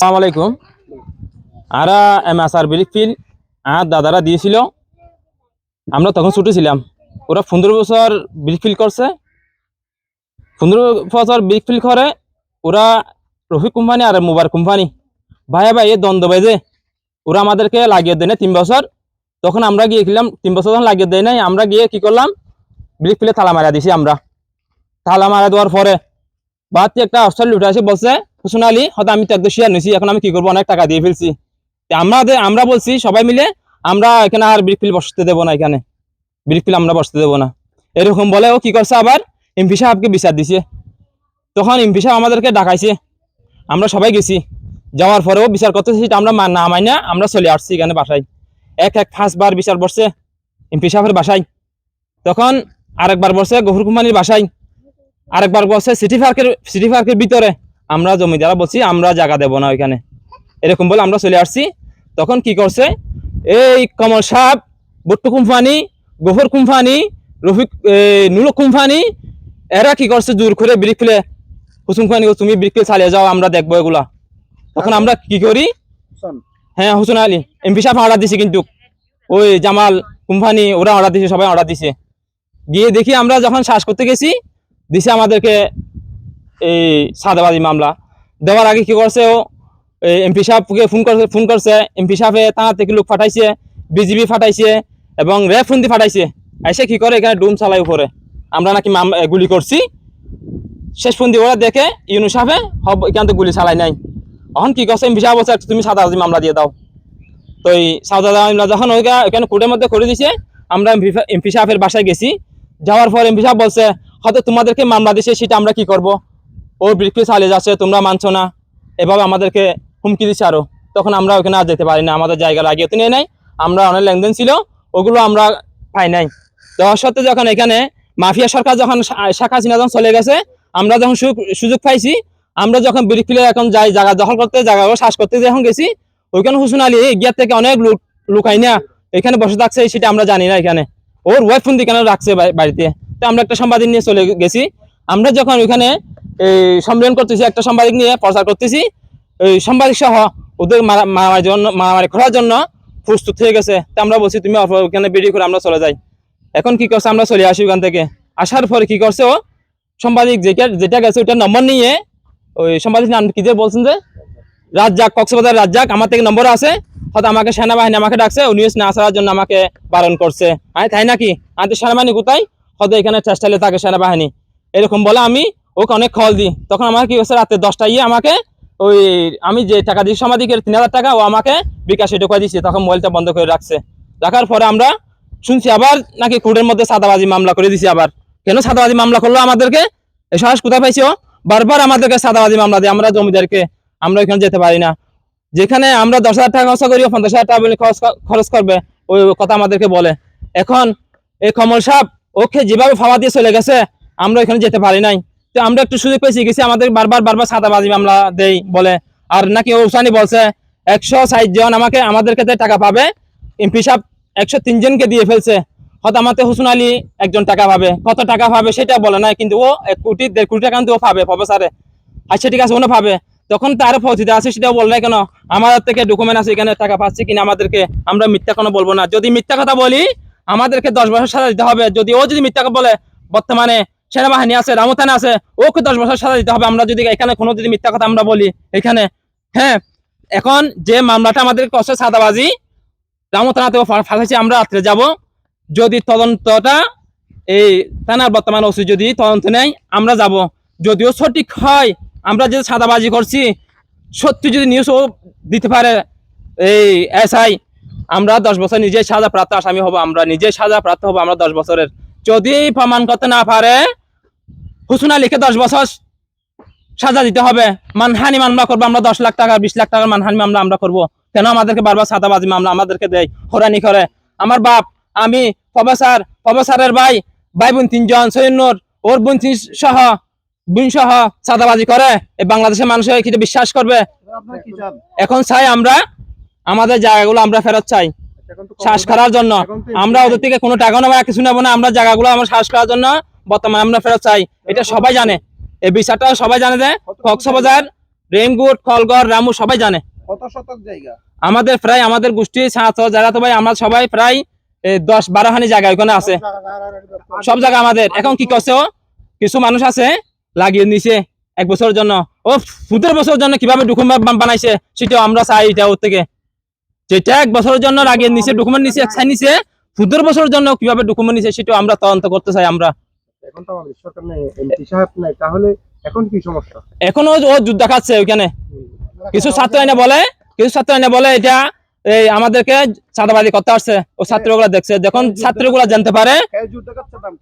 আসসালামু আলাইকুম। আরা M S আর বিলিফিল, আর দাদারা দিয়েছিল। আমরা তখন ছুটে ছিলাম। ওরা পনেরো বছর বিলিফিল করছে। পনেরো বছর বিলিফিল করে ওরা রফিক কোম্পানি আর মোবার কোম্পানি। ভাইয়া ভাই দ্বন্দ্ব বেজে ওরা আমাদেরকে লাগিয়ে দেয় তিন বছর। তখন আমরা গিয়েছিলাম, তিন বছর তখন লাগিয়ে দেয় নাই। আমরা গিয়ে কি করলাম? বিলিফিলে থালা মারা দিছি আমরা। থালা মারা দেওয়ার পরে বাদ একটা অস্ট্রেল উঠে আসে বলছে হুসুন আলী হয়তো আমি তো একদম শেয়ার নিছি, এখন আমি কি করব? অনেক টাকা দিয়ে ফেলছি। তা আমরা বলছি, সবাই মিলে আমরা এখানে আর ব্রিকফিল বসতে দেবো না এখানে। ব্রিকফিল আমরা বসতে দেবো না। এরকম বলে ও কি করছে আবার? এমপি সাহেবকে বিচার দিছে। তখন এমপি সাহেব আমাদেরকে ডাকাইছে। আমরা সবাই গেছি। যাওয়ার পরেও বিচার করতে সেটা আমরা না মাই না আমরা চলে আসছি এখানে বাসায়। এক এক ফার্স্টবার বিচার বসছে এমপি সাহেবের বাসায়। তখন আরেকবার বসছে গহুর কুমানির বাসায়। আরেকবার বসছে সিটি পার্কের সিটি পার্কের ভিতরে আমরা জমিদারা বলছি আমরা জায়গা দেব না ওইখানে। এরকম বলে আমরা চলে আসছি। তখন কি করছে? এই কমল সাপ বট্টু কোম্পানি গফর কোম্পানি রফিক নুলক কোম্পানি এরা কি করছে? জোর করে ব্রিক ফেলে হুসুম কোম্পানি তুমি ব্রিক ফেলে চালিয়ে যাও আমরা দেখব এগুলা। তখন আমরা কি করি? হ্যাঁ হুসুন আলী এমপি সাহেব অর্ডার দিছে কিন্তু। ওই জামাল কোম্পানি ওরা অর্ডার দিছে সবাই অর্ডার দিছে। গিয়ে দেখি আমরা যখন শ্বাস করতে গেছি দিছে আমাদেরকে এই সাদাবাজি মামলা। দেওয়ার আগে কি করছে ও? এমপি সাহেবকে ফোন করছে ফোন করছে। এমপি সাহেবে থানা থেকে লোক ফাটাইছে, বিজিবি ফাটাইছে এবং র্যাব ফোন দিয়ে ফাটাইছে। এসে কি করে এখানে ডুম চালাই উপরে? আমরা নাকি গুলি করছি। শেষ ফোন দিয়ে ওরা দেখে ইউনু সাহেবে হব এখান থেকে গুলি চালাই নাই। এখন কি করছে? এমপি সাহেব বলছে, তুমি সাদাবাজি মামলা দিয়ে দাও। তো এই সাদাবাজি মামলা যখন ওইখানে কোর্টের মধ্যে করে দিছে, আমরা এমপি সাহেবের বাসায় গেছি। যাওয়ার পর এমপি সাহেব বলছে হয়তো তোমাদেরকে মামলা দিছে, সেটা আমরা কি করব? ও ব্রিফকেস চালিয়ে যাচ্ছে, তোমরা মানছো না। এভাবে আমাদেরকে হুমকি দিচ্ছে আরও। তখন আমরা ওখানে আর যেতে পারি না, আমাদের জায়গা লাগিয়ে তো নিয়ে নাই। আমরা অনেক লেনদেন ছিল, ওগুলো আমরা পাই নাই। দেওয়ার সত্ত্বে যখন এখানে মাফিয়া সরকার যখন শাখা চিনা যখন চলে গেছে, আমরা যখন সুযোগ- পাইছি, আমরা যখন ব্রিকফিলে এখন যাই, জায়গা দখল করতে, জায়গাগুলো শ্বাস করতে যখন গেছি, ওইখানে হুসুন আলী গিয়ার থেকে অনেক লোক লুকাই না এখানে বসে থাকছে, সেটা আমরা জানি না এখানে। ওর ওয়াইফ ফোন কেন রাখছে বাড়িতে? তো আমরা একটা সাংবাদিক নিয়ে চলে গেছি। আমরা যখন ওইখানে, এই, সম্মেলন করতেছি, একটা সাংবাদিক নিয়ে প্রচার করতেছি, এই, সাংবাদিক সহ ওদের মারা- মারামারির জন্য, মারামারি করার জন্য প্রস্তুত হয়ে গেছে। তো আমরা বলছি, তুমি ওখানে বেরিয়ে করে আমরা চলে যাই। এখন কি করছে, আমরা চলে আসি ওখান থেকে। আসার পরে কি করছে ও? সাংবাদিক যেটা যেটা গেছে ওটার নম্বর নিয়ে, ওই সাংবাদিক নাম কি যে বলছেন যে? রাজ্জাক, কক্সবাজার রাজ্জাক, আমার থেকে নম্বর আছে। হয়তো আমাকে সেনাবাহিনী আমাকে ডাকছে নিউজ না আসার জন্য আমাকে বারণ করছে। আমি তাই নাকি? আমি তো সেনাবাহিনী কোথায়? হয়তো এখানে চেষ্টালে থাকে সেনাবাহিনী। এরকম বলে আমি ওকে অনেক খল দিই। তখন আমার কি হচ্ছে রাতে দশটা ইয়ে আমাকে ওই আমি যে টাকা দিই সামাজিকের তিন হাজার টাকা, ও আমাকে বিকাশে ঢোকা দিচ্ছে তখন মোবাইলটা বন্ধ করে রাখছে। রাখার পরে আমরা শুনছি আবার নাকি কোর্টের মধ্যে সাদাবাজি মামলা করে দিছি আবার। কেন সাদাবাজি মামলা করল আমাদেরকে? এই সাহস কোথায় পাইছো? বারবার আমাদেরকে সাদাবাজি মামলা দিয়ে আমরা জমিদারকে আমরা ওইখানে যেতে পারি না। যেখানে আমরা দশ হাজার টাকা খরচ করি পঞ্চাশ হাজার টাকা খরচ খরচ করবে, ওই কথা আমাদেরকে বলে। এখন এই কমল সাপ ওকে যেভাবে ফাওয়া দিয়ে চলে গেছে, আমরা ওইখানে যেতে পারি নাই। তো আমরা একটু সুযোগ পেয়েছি, গেছি আমাদের বারবার বারবার সাদাবাজি মামলা দেই বলে। আর নাকি ওসানি বলছে, একশো ষাট জন আমাকে, আমাদের কাছে টাকা পাবে। এমপি সাহেব একশো তিনজনকে দিয়ে ফেলছে। হয়তো আমাদের হুসুন আলী একজন টাকা পাবে। কত টাকা পাবে সেটা বলে না কিন্তু ও এক কোটি, দেড় কোটি টাকা কিন্তু ও পাবে প্রফেসরে আচ্ছা ঠিক আছে ওনা পাবে। তখন তার ফৌজিদা আছে, সেটাও বল না কেন? আমাদের থেকে ডকুমেন্ট আছে, এখানে টাকা পাচ্ছি কিনা আমাদেরকে, আমরা মিথ্যা কোনো বলব না। যদি মিথ্যা কথা বলি আমাদেরকে দশ বছর সাজা দিতে হবে। যদি ও যদি মিথ্যা বলে, বর্তমানে সেনাবাহিনী আছে রামতানা আছে, ওকে দশ বছর সাজা দিতে হবে। আমরা যদি এখানে কোনো যদি মিথ্যা কথা আমরা বলি, এখানে হ্যাঁ এখন যে মামলাটা আমাদের কষ্ট সাদাবাজি রামতানাতেও ফাঁসাইছি আমরা রাত্রে যাব। যদি তদন্তটা এই থানার বর্তমান ওসি যদি তদন্ত নেয়, আমরা যাব। যদিও সঠিক হয়, আমরা যে সাদাবাজি করছি, সত্যি যদি নিউজ দিতে পারে, এই এসআই আমরা দশ বছর নিজে সাজা প্রাপ্ত আসামি হব আমরা নিজে সাজা প্রাপ্ত হব আমরা দশ বছরের। যদি প্রমাণ করতে না পারে হুসুনা লিখে দশ বছর সাজা দিতে হবে। মানহানি মামলা করব আমরা দশ লাখ টাকা বিশ লাখ টাকার মানহানি মামলা আমরা করব। কেন আমাদেরকে বারবার সাদাবাজি মামলা আমাদেরকে দেয় হরানি করে? আমার বাপ আমি প্রফেসর প্রফেসরের ভাই ভাই বোন তিনজন সৈন্যর ওর বোন সহ বোন সহ সাদাবাজি করে। এই বাংলাদেশের মানুষ কিছু বিশ্বাস করবে? এখন চাই আমরা আমাদের জায়গাগুলো আমরা ফেরত চাই। শ্বাস করার জন্য। আমরা ওদের থেকে কোনো টাকা নেব কিছু নেব না আমরা জায়গাগুলো আমরা শ্বাস করার জন্য বর্তমানে আমরা ফেরত চাই। এটা সবাই জানে। এই বিষয়টা সবাই জানে যে কক্সবাজার রেমগুট খলগড় রামু সবাই জানে। কত শতক জায়গা? আমাদের প্রায় আমাদের গোষ্ঠী ছাত্র যারা তো ভাই আমরা সবাই প্রায় দশ বারো হানি জায়গা ওখানে আছে। সব জায়গা আমাদের। এখন কি করছে ও? কিছু মানুষ আছে লাগিয়ে নিছে এক বছরের জন্য। ও ফুটের বছরের জন্য কীভাবে ডকুমেন্ট বানাইছে সেটাও আমরা চাই এটা ওর থেকে। যেটা এক বছরের জন্য লাগিয়ে নিচে ডকুমেন্ট নিচে এক নিচে ফুটের বছরের জন্য কীভাবে ডকুমেন্ট নিছে সেটাও আমরা তদন্ত করতে চাই আমরা। এখন তো আমাদের সরকার নেই এমপি সাহেব নাই তাহলে এখন কি সমস্যা? এখনও ও যুদ্ধ দেখাচ্ছে ওইখানে। কিছু ছাত্র বলে কিছু ছাত্র বলে এটা এই আমাদেরকে চাঁদাবাজি করতে আসছে। ও ছাত্রগুলা দেখছে যখন ছাত্রগুলা জানতে পারে